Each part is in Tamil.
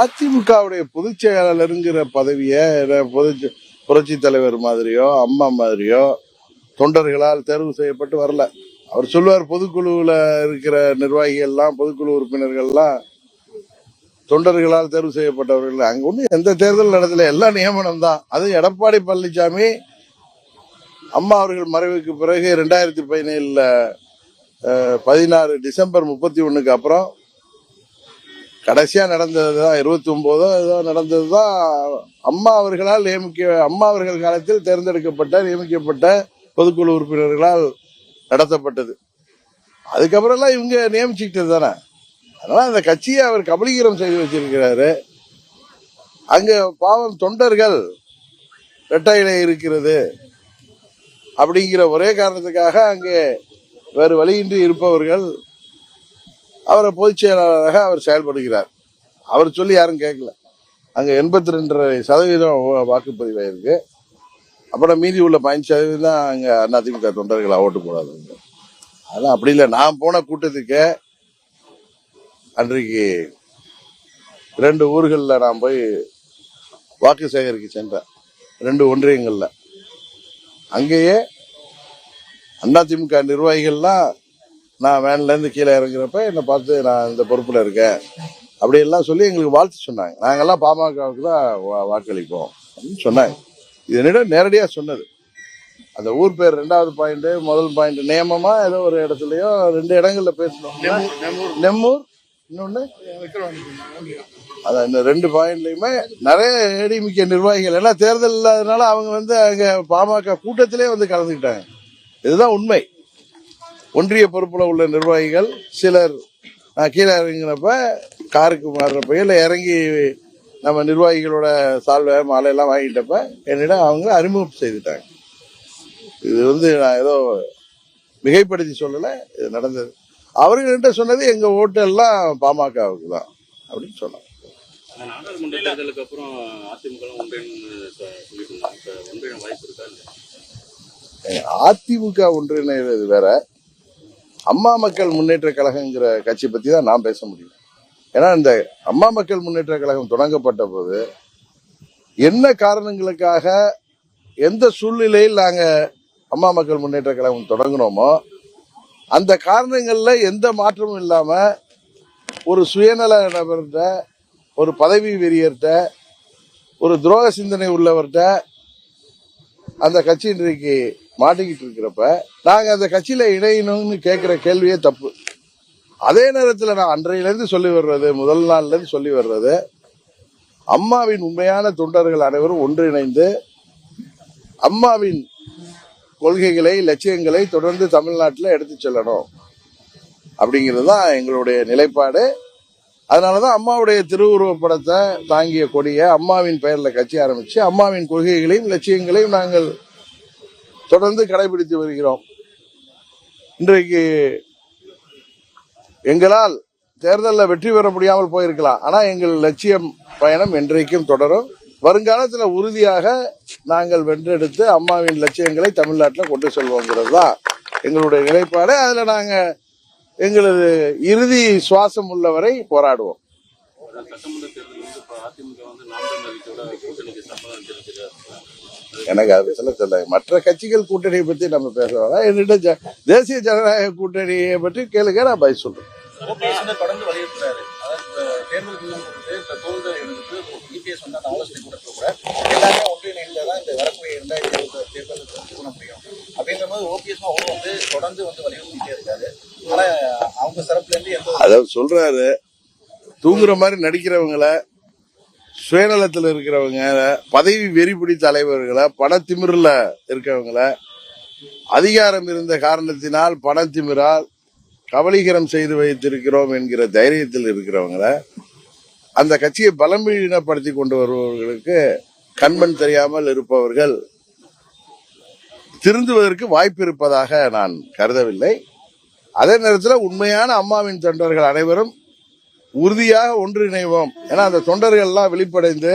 அதிமுகவுடைய பொதுச் செயலாளருங்கிற பதவியை பொது புரட்சி தலைவர் மாதிரியோ அம்மா மாதிரியோ தொண்டர்களால் தேர்வு செய்யப்பட்டு வரல. அவர் சொல்லுவார் பொதுக்குழுவில் இருக்கிற நிர்வாகிகள்லாம் பொதுக்குழு உறுப்பினர்கள்லாம் தொண்டர்களால் தேர்வு செய்யப்பட்டவர்கள் அங்கே ஒன்றும் எந்த தேர்தல் நடத்தல. எல்லாம் நியமனம் தான். அது எடப்பாடி பழனிசாமி அம்மா அவர்கள் மறைவுக்கு பிறகு ரெண்டாயிரத்தி பதினேழில் பதினாறு டிசம்பர் முப்பத்தி ஒன்றுக்கு அப்புறம் கடைசியா நடந்தது தான் இருபத்தி ஒன்பதோ ஏதோ நடந்தது தான் அம்மா அவர்களால் நியமிக்க அம்மா அவர்கள் காலத்தில் தேர்ந்தெடுக்கப்பட்ட நியமிக்கப்பட்ட பொதுக்குழு உறுப்பினர்களால் நடத்தப்பட்டது. அதுக்கப்புறம்லாம் இவங்க நியமிச்சுக்கிட்டது தானே. அதனால அந்த கட்சியை அவர் கபலீகரம் செய்து வச்சிருக்கிறாரு. அங்க பாவம் தொண்டர்கள் இரட்டை இருக்கிறது அப்படிங்கிற ஒரே காரணத்துக்காக அங்கே வேறு வழியின்றி இருப்பவர்கள் அவரை பொதுச் செயலாளராக அவர் செயல்படுகிறார். அவர் சொல்லி யாரும் கேட்கல. அங்கே எண்பத்தி ரெண்டரை சதவீதம் வாக்குப்பதிவாயிருக்கு. அப்புறம் மீதி உள்ள பதினஞ்சு சதவீதம் தான் அங்கே அதிமுக தொண்டர்கள் ஓட்டு போடாது அதெல்லாம் அப்படி இல்லை. நான் போன கூட்டத்துக்கு அன்றைக்கு ரெண்டு ஊர்களில் நான் போய் வாக்கு சேகரிக்க சென்றேன். ரெண்டு ஒன்றியங்களில். அங்கேயே அதிமுக நிர்வாகிகள்லாம் நான் வேன்ல இருந்து கீழே இறங்குறப்ப என்னை பார்த்து நான் இந்த பொறுப்புல இருக்கேன். அப்படியெல்லாம் சொல்லி எங்களுக்கு வாழ்த்து சொன்னாங்க. நாங்கெல்லாம் பாமகவுக்கு தான் வாக்களிப்போம் அப்படின்னு சொன்னாங்க. இது என்னிடம் நேரடியா சொன்னது. அந்த ஊர் பேர் ரெண்டாவது பாயிண்ட் முதல் பாயிண்ட் நியமமா ஏதோ ஒரு இடத்துலயோ ரெண்டு இடங்கள்ல பேசணும் நெம்மூர் இன்னொன்னு? அதான் இந்த ரெண்டு பாயிண்ட்லயுமே நிறைய ஏடிமிக்க நிர்வாகிகள். எல்லாம் தேர்தல் இல்லாதனால அவங்க வந்து அங்க பாமக கூட்டத்திலே வந்து கலந்துக்கிட்டாங்க. இதுதான் உண்மை. ஒன்றிய பொறுப்புல உள்ள நிர்வாகிகள் சிலர் நான் கீழே இறங்கினப்ப காருக்கு மாறுறப்ப இல்லை இறங்கி நம்ம நிர்வாகிகளோட சால்வை மாலையெல்லாம் வாங்கிட்டப்ப என்னிடம் அவங்க அறிமுகம் செய்துட்டாங்க. இது வந்து நான் ஏதோ மிகைப்படுத்தி சொல்லலை இது நடந்தது. அவர்கள்ட்ட சொன்னது எங்க ஓட்டு எல்லாம் பாமகவுக்கு தான் அப்படின்னு சொன்னாங்க. அந்த நாடாளுமன்ற தேர்தலுக்கு அப்புறம் அதிமுக இல்லையா? அதிமுக ஒன்றிணைவது வேற. அம்மா மக்கள் முன்னேற்ற கழகங்கிற கட்சி பற்றி தான் நான் பேச முடியும். ஏன்னா இந்த அம்மா மக்கள் முன்னேற்ற கழகம் தொடங்கப்பட்ட போது என்ன காரணங்களுக்காக எந்த சூழ்நிலையில் நாங்கள் அம்மா மக்கள் முன்னேற்ற கழகம் தொடங்கினோமோ அந்த காரணங்களில் எந்த மாற்றமும் இல்லாமல் ஒரு சுயநல நபர்கிட்ட ஒரு பதவி வெறியர்கிட்ட ஒரு துரோக சிந்தனை உள்ளவர்கிட்ட அந்த கட்சி இன்றைக்கு மாட்டிக்கிட்டு இருக்கிறப்ப நாங்கள் அந்த கட்சியில் இணையணும்னு கேட்குற கேள்வியே தப்பு. அதே நேரத்தில் நான் அன்றையிலேருந்து சொல்லி வர்றது முதல் நாள்லேருந்து சொல்லி வர்றது அம்மாவின் உண்மையான தொண்டர்கள் அனைவரும் ஒன்றிணைந்து அம்மாவின் கொள்கைகளை லட்சியங்களை தொடர்ந்து தமிழ்நாட்டில் எடுத்து செல்லணும். அப்படிங்கிறது தான் எங்களுடைய நிலைப்பாடு. அதனால தான் அம்மாவுடைய திருவுருவப் படத்தை தாங்கிய கொடியை அம்மாவின் பெயரில் கட்சி ஆரம்பித்து அம்மாவின் கொள்கைகளையும் லட்சியங்களையும் நாங்கள் தொடர்ந்து கடைபிடித்து வருகிறோம். இன்றைக்கு எங்களால் தேர்தலில் வெற்றி பெற முடியாமல் போயிருக்கலாம். ஆனால் எங்கள் லட்சியம் பயணம் என்றைக்கும் தொடரும். வருங்காலத்தில் உறுதியாக நாங்கள் வென்றெடுத்து அம்மாவின் லட்சியங்களை தமிழ்நாட்டில் கொண்டு செல்வோங்கிறது தான் எங்களுடைய நிலைப்பாடு. அதில் நாங்கள் எங்களது இறுதி சுவாசம் உள்ளவரை போராடுவோம். சட்டமன்ற தேர்தல் வந்து இப்ப அதிமுக வந்து நாம் தமிழர் கட்சியோட கூட்டணிக்கு சம்மதம் தெரிவிச்சிருக்காரு எனக்கு அது சொல்ல தெரியல மற்ற கட்சிகள் கூட்டணியை பத்தி நம்ம பேசுறோம் என்னிட்ட தேசிய ஜனநாயக கூட்டணியை பற்றி கேளுங்க நான் பதில் வந்து தொடர்ந்து வலியுறுத்துறாரு. அதாவது இப்ப தேர்தல் முன்னம் கொடுத்து இப்ப தோல்வி எடுத்து இபிஎஸ் வந்து அந்த ஆலோசனை கூடத்துல கூட எல்லாமே ஒன்றிணைந்து தான் இந்த வரக்கூடிய இரண்டாயிரத்தி இருபது தேர்தலுக்கு வந்து பண்ண முடியும். அப்படின்ற போது ஓபிஎஸ் அவரும் வந்து தொடர்ந்து வந்து வலியுறுத்திட்டே இருக்காரு. ஆனா அவங்க தரப்புல இருந்து எந்த அதாவது சொல்றாரு தூங்குற மாதிரி நடிக்கிறவங்கள சுயநலத்தில் இருக்கிறவங்க பதவி வெறி பிடித்த தலைவர்களை பணத்திமிரில் இருக்கிறவங்கள அதிகாரம் இருந்த காரணத்தினால் பணத்திமிரால் கபலீகரம் செய்து வைத்திருக்கிறோம் என்கிற தைரியத்தில் இருக்கிறவங்கள அந்த கட்சியை பலமீனப்படுத்தி கொண்டு வருபவர்களுக்கு கண்மண் தெரியாமல் இருப்பவர்கள் திருந்துவதற்கு வாய்ப்பு இருப்பதாக நான் கருதவில்லை. அதே நேரத்தில் உண்மையான அம்மாவின் தொண்டர்கள் அனைவரும் உறுதியாக ஒன்றிணைவோம். ஏன்னா அந்த தொண்டர்கள் எல்லாம் வெளிப்படைந்து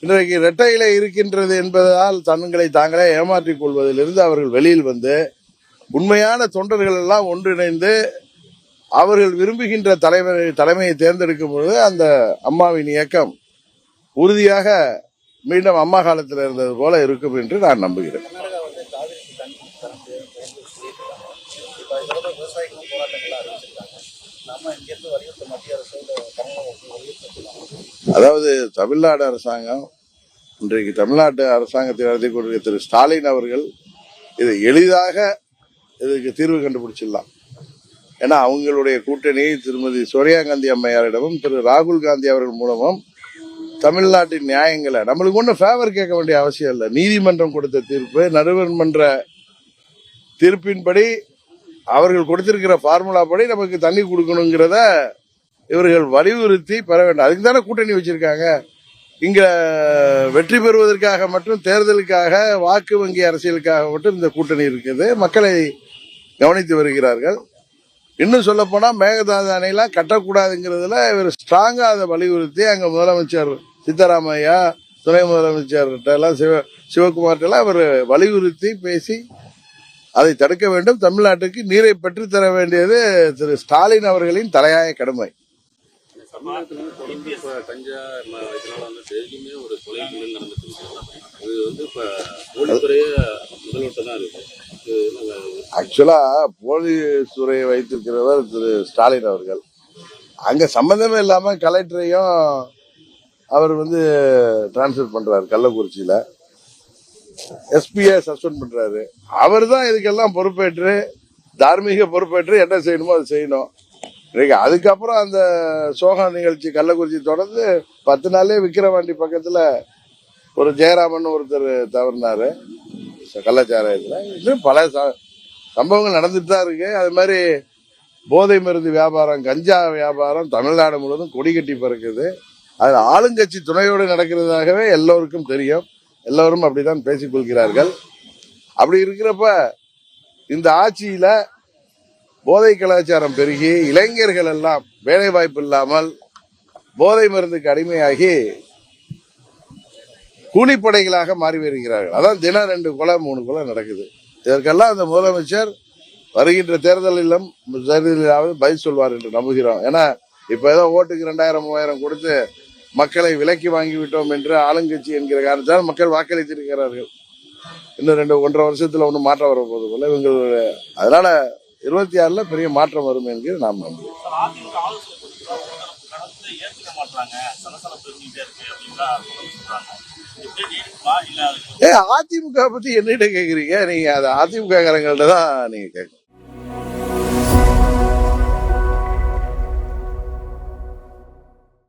இன்றைக்கு இரட்டையில இருக்கின்றது என்பதால் தங்களை தாங்களே ஏமாற்றிக் கொள்வதிலிருந்து அவர்கள் வெளியில் வந்து உண்மையான தொண்டர்கள் எல்லாம் ஒன்றிணைந்து அவர்கள் விரும்புகின்ற தலைவர் தலைமையை தேர்ந்தெடுக்கும் பொழுது அந்த அம்மாவின் இயக்கம் உறுதியாக மீண்டும் அம்மா காலத்தில் இருந்தது போல இருக்கும் என்று நான் நம்புகிறேன். அதாவது தமிழ்நாடு அரசாங்கம் இன்றைக்கு தமிழ்நாட்டு அரசாங்கத்தை நடத்தி கொண்டிருக்கிற திரு ஸ்டாலின் அவர்கள் இதை எளிதாக இதுக்கு தீர்வு கண்டுபிடிச்சிடலாம். ஏன்னா அவங்களுடைய கூட்டணி திருமதி சோனியா காந்தி அம்மையாரிடமும் திரு ராகுல் காந்தி அவர்கள் மூலமும் தமிழ்நாட்டின் நியாயங்களை நம்மளுக்கு ஒன்றும் ஃபேவர் கேட்க வேண்டிய அவசியம் இல்லை. நீதிமன்றம் கொடுத்த தீர்ப்பு நடுவர்மன்ற தீர்ப்பின்படி அவர்கள் கொடுத்திருக்கிற ஃபார்முலா படி நமக்கு தண்ணி கொடுக்கணுங்கிறத இவர்கள் வலியுறுத்தி பெற வேண்டும். அதுக்கு தானே கூட்டணி வச்சிருக்காங்க. இங்க வெற்றி பெறுவதற்காக மட்டும் தேர்தலுக்காக வாக்கு வங்கி அரசியலுக்காக மட்டும் இந்த கூட்டணி இருக்குது. மக்களை கவனித்து வருகிறார்கள். இன்னும் சொல்ல போனா மேகதாது அணையெல்லாம் கட்டக்கூடாதுங்கிறதுல இவர் ஸ்ட்ராங்கா அதை வலியுறுத்தி அங்க முதலமைச்சர் சித்தராமையா துணை முதலமைச்சர்கிட்ட எல்லாம் சிவ சிவகுமார்கிட்ட அவர் வலியுறுத்தி பேசி அதை தடுக்க வேண்டும். தமிழ்நாட்டுக்கு நீரை பெற்றுத்தர வேண்டியது திரு ஸ்டாலின் அவர்களின் தலையாய கடமை. வந்து இப்ப கஞ்சா இதனால வந்து டெய்லியுமே ஒரு கொலை தொழில் நடந்துட்டு இருக்கு இது வந்து இப்ப போலீஸ்துறையே முதல்வர்கிட்ட தான் இருக்கு. இது என்ன- ஆக்சுவலா போலீஸ் துறையை வைத்திருக்கிறவர் திரு. ஸ்டாலின் அவர்கள். அங்க சம்பந்தமே இல்லாம கலெக்டரையும் அவர் வந்து டிரான்ஸ்ஃபர் பண்றாரு கள்ளக்குறிச்சியில. எஸ்பியை சஸ்பெண்ட் பண்றாரு. அவர் தான் இதுக்கெல்லாம் பொறுப்பேற்று தார்மீக பொறுப்பேற்று என்ன செய்யணுமோ அதை செய்யணும். இன்னைக்கு அதுக்கப்புறம் அந்த சோகா நிகழ்ச்சி கள்ளக்குறிச்சி தொடர்ந்து பத்து நாளே விக்கிரவாண்டி பக்கத்துல ஒரு ஜெயராமன் ஒருத்தர் தவறினாரு. கள்ளச்சாராயத்தில் இன்னும் பல ச- சம்பவங்கள் நடந்துட்டு தான் இருக்கு. அது மாதிரி போதை மருந்து வியாபாரம் கஞ்சா வியாபாரம் தமிழ்நாடு முழுவதும் கொடி கட்டி பறக்குது. அது ஆளுங்கட்சி துணையோடு நடக்கிறதாகவே எல்லோருக்கும் தெரியும். எல்லோரும் அப்படிதான் பேசிக் கொள்கிறார்கள் அப்படி இருக்கிறப்ப இந்த ஆட்சியில போதை கலாச்சாரம் பெருகி இளைஞர்கள் எல்லாம் வேலை வாய்ப்பு இல்லாமல் போதை மருந்துக்கு அடிமையாகி கூலிப்படைகளாக மாறி வருகிறார்கள். அதான் தினம் ரெண்டு கொலை மூணு கொலை நடக்குது. இதற்கெல்லாம் அந்த முதலமைச்சர் வருகின்ற தேர்தலிலும் தேர்தலிலாவது பதில் சொல்வார் என்று நம்புகிறோம். ஏன்னா இப்போ ஏதோ ஓட்டுக்கு ரெண்டாயிரம் மூவாயிரம் கொடுத்து மக்களை விலக்கி வாங்கிவிட்டோம் என்று ஆளுங்கட்சி என்கிற காரணத்தால் மக்கள் வாக்களித்திருக்கிறார்கள். இன்னும் ரெண்டு ஒன்றரை வருஷத்தில் ஒன்றும் மாற்றம் வர போது போல இவங்களுடைய அதனால இருபத்தி ஆறுல பெரிய மாற்றம் வரும் என்கிற நாம் நம்புகிறோம் ஏ அதிமுக பத்தி என்னிட்ட கேக்குறீங்க? நீங்க அது அதிமுக காரங்கள்ட்ட தான் நீங்க கேட்கணும்.